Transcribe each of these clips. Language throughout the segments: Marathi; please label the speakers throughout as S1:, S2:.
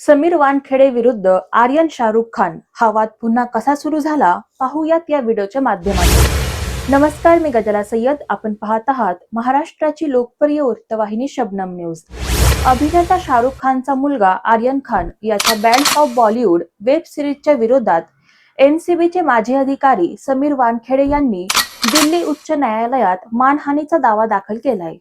S1: समीर वानखेडे विरुद्ध आर्यन शाहरुख खान हा वाद पुन्हा कसा सुरू झाला? पाहूयात या व्हिडिओच्या माध्यमातून. नमस्कार मी गजला सय्यद. आपण पाहत आहात महाराष्ट्राची लोकप्रिय वृत्तवाहिनी शबनम न्यूज. अभिनेता शाहरुख खानचा मुलगा आर्यन खान याच्या बँड ऑफ बॉलिवूड वेब सिरीजच्या विरोधात एनसीबीचे माजी अधिकारी समीर वानखेडे यांनी दिल्ली उच्च न्यायालयात मानहानीचा दावा दाखल केलाय.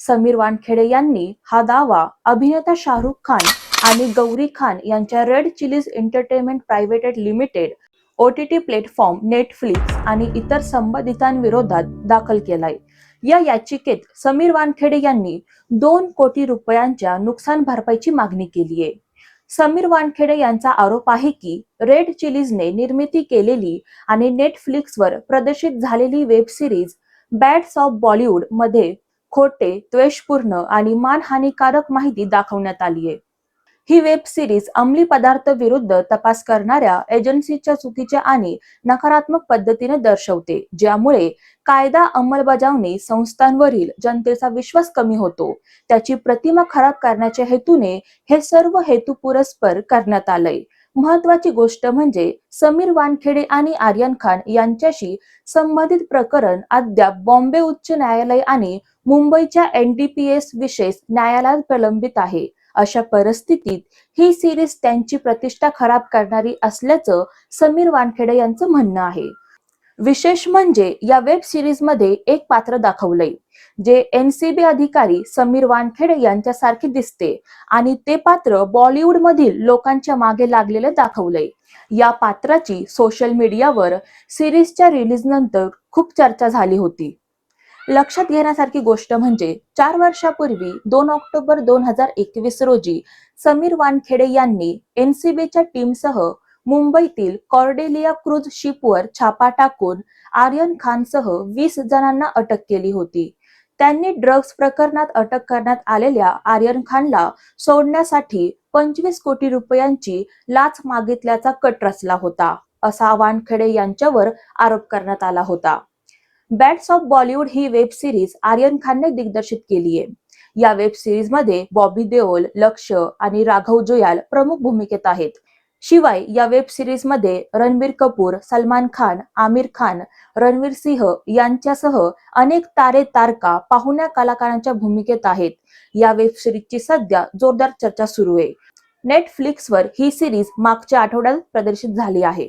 S1: समीर वानखेडे यांनी हा दावा अभिनेता शाहरुख खान आणि गौरी खान यांच्या red chillies entertainment private limited O T T platform Netflix आणि इतर संबंधितांविरोधात दाखल केलाय. या याचिकेत समीर वानखेडे यांनी दोन कोटी रुपयांच्या नुकसान भरपाईची मागणी केली आहे. समीर वानखेडे यांचा आरोप आहे की रेड चिलीजने निर्मिती केलेली आणि नेटफ्लिक्सवर प्रदर्शित झालेली वेब सिरीज बॅड्स ऑफ बॉलिवूडमध्ये खोटे द्वेषपूर्ण आणि मानहानिकारक माहिती दाखवण्यात आली आहे. ही वेब सिरीज अंमली पदार्थ विरुद्ध तपास करणाऱ्या एजन्सीच्या चुकीच्या आणि नकारात्मक पद्धतीने दर्शवते ज्यामुळे कायदा अंमलबजावणी संस्थांवरील जनतेचा विश्वास कमी होतो. त्याची प्रतिमा खराब करण्याच्या हेतूने हे सर्व हेतू पुरस्पर करण्यात आलंय. महत्वाची गोष्ट म्हणजे समीर वानखेडे आणि आर्यन खान यांच्याशी संबंधित प्रकरण अद्याप बॉम्बे उच्च न्यायालय आणि मुंबईच्या एनडीपीएस विशेष न्यायालयात प्रलंबित आहे. अशा परिस्थितीत ही सिरीज त्यांची प्रतिष्ठा खराब करणारी असल्याचं समीर वानखेडे यांचं म्हणणं आहे. विशेष म्हणजे या वेब सिरीजमध्ये एक पात्र दाखवलंय जे एनसीबी अधिकारी समीर वानखेडे यांच्यासारखे दिसते आणि ते पात्र बॉलिवूड मधील लोकांच्या मागे लागलेले दाखवलंय. या पात्राची सोशल मीडियावर सिरीजच्या रिलीज नंतर खूप चर्चा झाली होती. लक्षात घेण्यासारखी गोष्ट म्हणजे चार वर्षापूर्वी दोन ऑक्टोबर दोन हजार एकवीस रोजी समीर वानखेडे यांनी एनसीबीच्या टीमसह मुंबईतील कॉर्डेलिया क्रूज शिपवर छापा टाकून आर्यन खानसह वीस जणांना अटक केली होती. त्यांनी ड्रग्ज प्रकरणात अटक करण्यात आलेल्या आर्यन खानला सोडण्यासाठी पंचवीस कोटी रुपयांची लाच मागितल्याचा कट रचला होता असा वानखेडे यांच्यावर आरोप करण्यात आला होता. बॅट्स ऑफ बॉलिवूड ही वेब सिरीज आर्यन खानने दिग्दर्शित केली आहे. या वेब सिरीजमध्ये बॉबी देओल लक्ष आणि राघव जोयाल प्रमुख भूमिकेत आहेत. शिवाय या वेब सिरीजमध्ये रणबीर कपूर सलमान खान आमिर खान रणवीर सिंह यांच्यासह अनेक तारे तारका पाहुण्या कलाकारांच्या भूमिकेत आहेत. या वेब सिरीजची सध्या जोरदार चर्चा सुरू आहे. नेटफ्लिक्सवर ही सिरीज मागच्या आठवड्यात प्रदर्शित झाली आहे.